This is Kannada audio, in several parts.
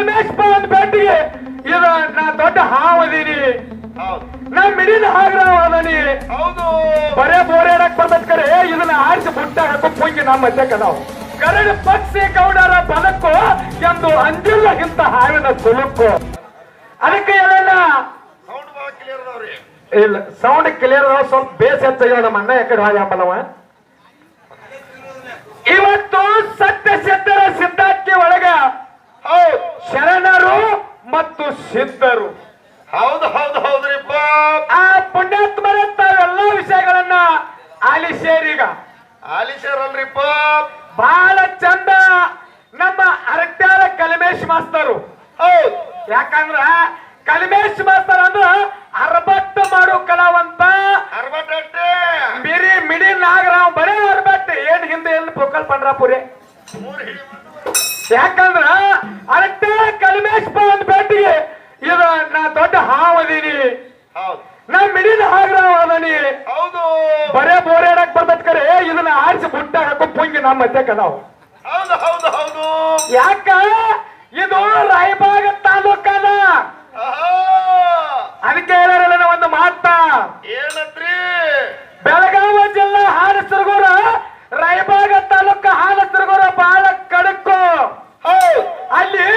ಕಲ್ಮೇಶ್ ಬಂದ್ ಬೆಟ್ಟಿಗೆ. ಇದ ನಾ ದೊಡ್ಡ ಹಾವದೀನಿ. ನಾ ಮಿಡಿನ ಹಾಗ್ರಾವ ಅದನಿ ಹೌದು. ಬರೇ ಬೋರೇಡಕ್ ಬರ್ತದ ಕರೆ. ಇದನ್ನ ಆರಿಸಿ ಬುಟ್ಟ ಹಾಕೋ ಪುಂಗಿ ನಮ್ಮ ಮಧ್ಯೆ ಕದಾವ್ ಕರಡು ಪಕ್ಷಿ ಗೌಡರ ಬಲಕ್ಕೋ ಎಂದು ಅಂಜಿಲ್ಲ ಇಂತ ಹಾವಿನ ತುಲುಕು. ಅದಕ್ಕೆ ಏನಲ್ಲ ಇಲ್ಲ ಸೌಂಡ್ ಕ್ಲಿಯರ್ ಸ್ವಲ್ಪ ಬೇಸ್ ಹೆಚ್ಚಾಗ್ಯಾವ ನಮ್ಮ ಅಣ್ಣ ಯಾಕಡೆ ಹಾಗೆ ಅಂಬಲ್ಲವ ಇವತ್ತು ಸತ್ಯ ಸಿದ್ಧರ ಸಿದ್ಧಾಂತಿ ಒಳಗ ಹೌದು ಶರಣರು ಮತ್ತು ಸಿದ್ಧರು ಹೌದು ಹೌದು ಹೌದ್ರಿಪ್ಪ ಆ ಪುಣ್ಯಾತ್ಮರ ತಾವೆಲ್ಲ ವಿಷಯಗಳನ್ನ ಆಲಿಸೇರೀಗ ಅಲ್ರಿಪ್ಪ ಬಹಳ ಚಂದ ನಮ್ಮ ಅರಟ್ಯಾರ ಕಲಿಮೇಶ್ ಮಾಸ್ತರು. ಹೌದು. ಯಾಕಂದ್ರ ಕಲಿಮೇಶ್ ಮಾಸ್ತರ್ ಅಂದ್ರ ಅರಬಟ್ಟ ಮಾಡೋ ಕಲಾವಂತ. ಅರ್ಬಟ್ಟೆ. ಮಿರಿ ಮಿಡಿ ನಾಗರಾವ್ ಬರೇ ಅರಬಟ್ಟ. ಏನ್ ಹಿಂದೆ ಎಲ್ಲಿ ಪೊಕ್ಕಲ್ ಪಂಡ್ರಾಪುರಿ? ಯಾಕಂದ್ರ ಅರಟ್ಯಾರ ಕಲಿಮೇಶ್ ಬಂದ್ ಭೇಟಿ ಇದ ನಾ ದೊಡ್ಡ ಹಾವದೀನಿ ಹೌದು. ನಾ ಮಿಡಿನ ಹಾಗ್ರಾವ್ ಅದನಿ. ಹೌದು. ಬರೇ ಬೋರ್ಯಾಡಕ್ ಬರ್ತದ ಕರೆ ಇದನ್ನ ಆರಿಸಿ ಬುಟ್ಟ ಪುಂಗಿ ನಮ್ಮ ಮಧ್ಯಕ್ಕೆ ಕದಾವ್ ಹೌದು ಹೌದು ಹೌದು. ಯಾಕ? ಇದು ರಾಯಬಾಗ ತಾಲೂಕದ ಆಹಾ. ಅದಕ್ಕೆ ಹೇಳೋರಲ್ಲ ಒಂದು ಮಾತಾ ಏನಂತ್ರಿ ಬೆಳಗಾವ ಜಿಲ್ಲಾ ಹಾಲಸರಗೂರ ರಾಯಬಾಗ ತಾಲೂಕ ಹಾಲಸರಗೂರ ಬಹಳ ಕಡಕು ಹೌದು ಅಲ್ಲಿ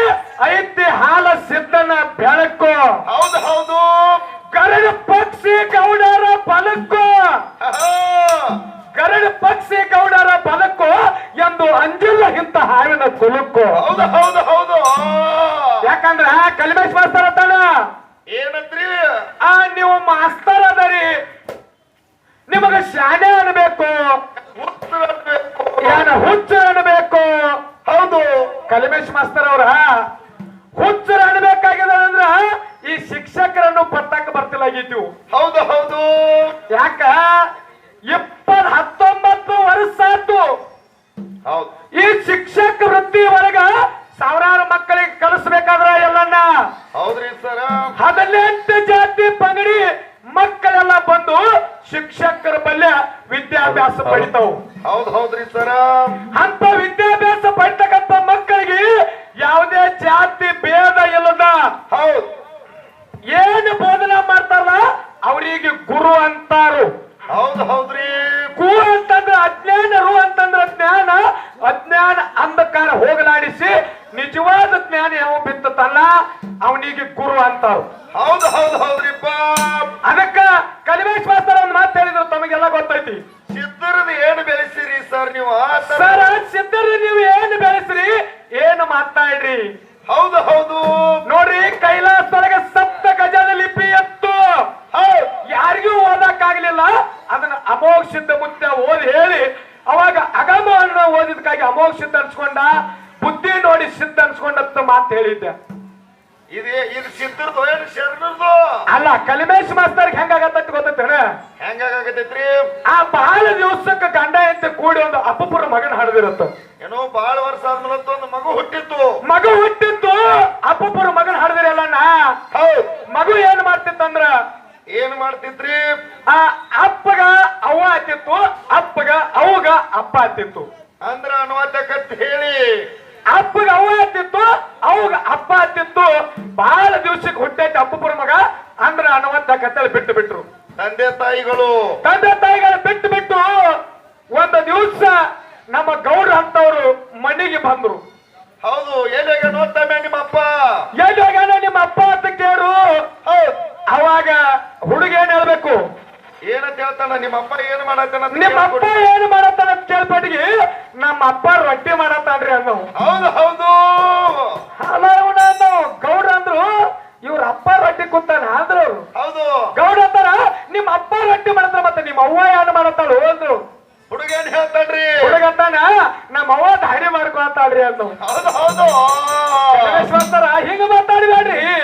ಐತಿ ಹಾಲ ಸಿದ್ದನ ಬೆಳಕು ಹೌದು ಹೌದು ಗರಡ ಪಕ್ಷಿ ಗೌಡರ ಬಲಕ್ಕು ಆಹಾ. ಗರಡ ಪಕ್ಷಿ ಗೌಡರ ಬಲಕ್ಕು ಅಂಜಿಲ್ಲ ಇಂತ ಹಾವಿನ ಕುಲುಕು. ಹೌದು ಹೌದು ಹೌದು. ಯಾಕಂದ್ರ ಕಲಿಮೇಶ್ ಮಾಸ್ತರ್ ಅತ್ತಾನ ಏನಂತ್ರಿ ಆ ನೀವು ಮಾಸ್ತರ್ ಅದರಿ. ನಿಮಗ ಶಾನೆ ಅನ್ಬೇಕು. ಏನ ಹುಚ್ಚ ಅನ್ಬೇಕು. ಹೌದು. ಕಲಿಮೇಶ್ ಮಾಸ್ತರ್ ಅವ್ರ ಹುಚ್ಚರ ಅನ್ಬೇಕಾಗಿದೆ ಅಂದ್ರ ಈ ಶಿಕ್ಷಕರನ್ನು ಪತ್ತಕ್ಕೆ ಬರ್ತಿಲ್ಲ ಹೌದು ಹೌದು. ಯಾಕ? ಹೌದ್ರಿ ಸರ. ಹದಿನೆಂಟು ಜಾತಿ ಪಂಗಡಿ ಮಕ್ಕಳೆಲ್ಲ ಬಂದು ಶಿಕ್ಷಕರ ಬಲ್ಯ ವಿದ್ಯಾಭ್ಯಾಸ ಪಡಿತಾವು. ಹೌದು ಹೌದ್ರಿ ಸರ. ಅಂತ ವಿದ್ಯಾಭ್ಯಾಸ ಪಡಿತಕ್ಕಂತ ಮಕ್ಕಳಿಗೆ ಯಾವುದೇ ಜಾತಿ ಭೇದ ಇಲ್ಲದ ಹೌದು. ಏನು ಬೋಧನೆ ಮಾಡ್ತಾರಲ್ಲ ಅವರಿಗೆ ಗುರು ಅಂತಾರು. ಹೌದ್ ಹೌದ್ರಿ. ಗುರು ಅಂತಂದ್ರೆ ಅಜ್ಞಾನ ರು ಅವನಿಗೆ ಗುರು ಅಂತಾರು ಹೌದು ಹೌದು ಹೌದ್ರಿಪ್ಪ ಅದಕ್ಕ ಕಲಿಮೇಶ್ ಮಾಸ್ತರ್ ಒಂದು ಮಾತು ಹೇಳಿದ್ರು ತಮಗೆಲ್ಲ ಗೊತ್ತೈತಿ. ಸಿದ್ಧರದ ಏನು ಬೆಳೆಸಿರಿ ಸರ್ ನೀವು? ಆ ತರ- ಸರ್ ಸಿದ್ಧರ ನೀವು ಏನು ಬೆಳೆಸ್ರಿ? ಏನು ಮಾತಾಡ್ರಿ? ಹೌದು ಹೌದು. ನೋಡ್ರಿ ಕೈಲಾಸದೊಳಗೆ ಸಪ್ತ ಗಜದ ಲಿಪಿ ಎತ್ತು. ಹೌದ್, ಯಾರಿಗೂ ಓದಕ್ಕಾಗ್ಲಿಲ್ಲ. ಅದನ್ನ ಅಮೋಘ ಸಿದ್ಧ ಮುತ್ಯ ಓದಿ ಹೇಳಿ ಅವಾಗ ಅಗಮ ಅನ್ನೋ ಓದಿದ್ಕಾಗಿ ಅಮೋಘ ಸಿದ್ಧ ಅನ್ಸ್ಕೊಂಡ ಬುದ್ಧಿ ನೋಡಿ ಸಿದ್ಧ ಅನ್ಸ್ಕೊಂಡಂತ ಮಾತು ಹೇಳಿದ್ದೆ. ಇದು ಇದು ಸಿದ್ಧರ್ದು ಏನು ಶರಣರ್ದು? ಅಲ್ಲ ಕಲಿಮೇಶ್ ಮಾಸ್ತರ್ ಹೆಂಗಾಗತ್ತ ಗೊತ್ತೇನ ಹೆಂಗಾಗತ್ತೈತ್ರಿ ಆ ಬಹಳ ದಿವಸಕ್ಕೆ ಗಂಡ ಅಂತ ಕೂಡಿ ಒಂದು ಅಪ್ಪಪುರ ಮಗನ ಹಾಡದಿರತ್ತ. ಏನೋ ಬಹಳ ವರ್ಷ ಆದ್ಮೇಲೆ ಒಂದು ಮಗು ಹುಟ್ಟಿತ್ತು. ಮಗು ಹುಟ್ಟಿತ್ತು ಅಪ್ಪಪುರ ಮಗನ ಹಡದಿರಲ್ಲಣ್ಣ ಹೌದು. ಮಗು ಏನ್ ಮಾಡ್ತಿತ್ತಂದ್ರ? ಏನ್ ಮಾಡ್ತಿತ್ರಿ ಆ ಅಪ್ಪಗ ಅವ ಆತಿತ್ತು ಅಪ್ಪಗ ಅವಗ ಅಪ್ಪ ಆತಿತ್ತು. ಅಂದ್ರ ಅನುವಾದಕ್ಕಂತ ಹೇಳಿ. ಅಪ್ಪಗ ಅವ ಆತಿತ್ತು ಅವಗ ಅಪ್ಪ ಆತಿತ್ತು ಬಹಳ ದಿವಸಕ್ಕೆ ಹುಟ್ಟೈತೆ ಅಪ್ಪಪುರ ಮಗ. ಅಂದ್ರ ಅನ್ನುವಂತ ಕತ್ತಲೆ ಬಿಟ್ಟು ಬಿಟ್ರು. ತಂದೆ ತಾಯಿಗಳು. ತಂದೆ ತಾಯಿಗಳು ಬಿಟ್ಟು ಬಿಟ್ಟು ಒಂದು ದಿವಸ ನಮ್ಮ ಗೌಡ್ರ ಅಂತವ್ರು ಮನೆಗೆ ಬಂದ್ರು. ಹೌದು ಎಲ್ಲಿಗೆ ನೋಡ್ತಾನೆ ನಿಮ್ಮಪ್ಪ ಎಲ್ಲಿ ಹೋಗ್ಯಾನ ನಿಮ್ಮ ಅಪ್ಪ ಅಂತ ಕೇಳು. ಅವಾಗ ಹುಡುಗ ಏನ್ ಹೇಳ್ಬೇಕು? ಏನಂತ ಹೇಳ್ತಾನ? ನಿಮ್ಮ ಅಪ್ಪ ಏನ್ ಮಾಡತ್ತ ನಿಮ್ಮ ಅಪ್ಪ. ಏನ್ ಮಾಡತ್ತಾನ? ಅಂತ ಕೇಳ್ಪಟ್ಟಿಗೆ ನಮ್ಮ ಅಪ್ಪ ರೊಟ್ಟಿ ಮಾಡತ್ತಾನ್ರಿ ಅನ್ನೋ ಹೌದು ಹೌದು. ಅಲ್ಲ ಗೌಡ್ರ ಅಂದ್ರು ಇವ್ರ ಅಪ್ಪ ರೊಟ್ಟಿ ಕೂತಾನ ಅಂದ್ರು. ಹೌದು. ಗೌಡ ಅಂತಾರ ನಿಮ್ಮ ಅಪ್ಪ ರೊಟ್ಟಿ ಮಾಡ್ತಾರ ಮತ್ತೆ ನಿಮ್ಮ ಅವ್ವ ಏನ್ ಮಾಡತ್ತಾಳು? ಅಂದ್ರು. ಹುಡುಗ ಏನ್ ಹೇಳ್ತಾನ್ರಿ? ಹುಡುಗಂತಾನ ನಮ್ಮ ಅವ್ವ ದಾಡಿ ಮಾಡ್ಕೊಳ್ತಾಳ್ರಿ ಅಂದ್ರು ಹೌದು ಹೌದು. ಹಿಂಗ ಮಾತಾಡಿದಾಡ್ರಿ ಏ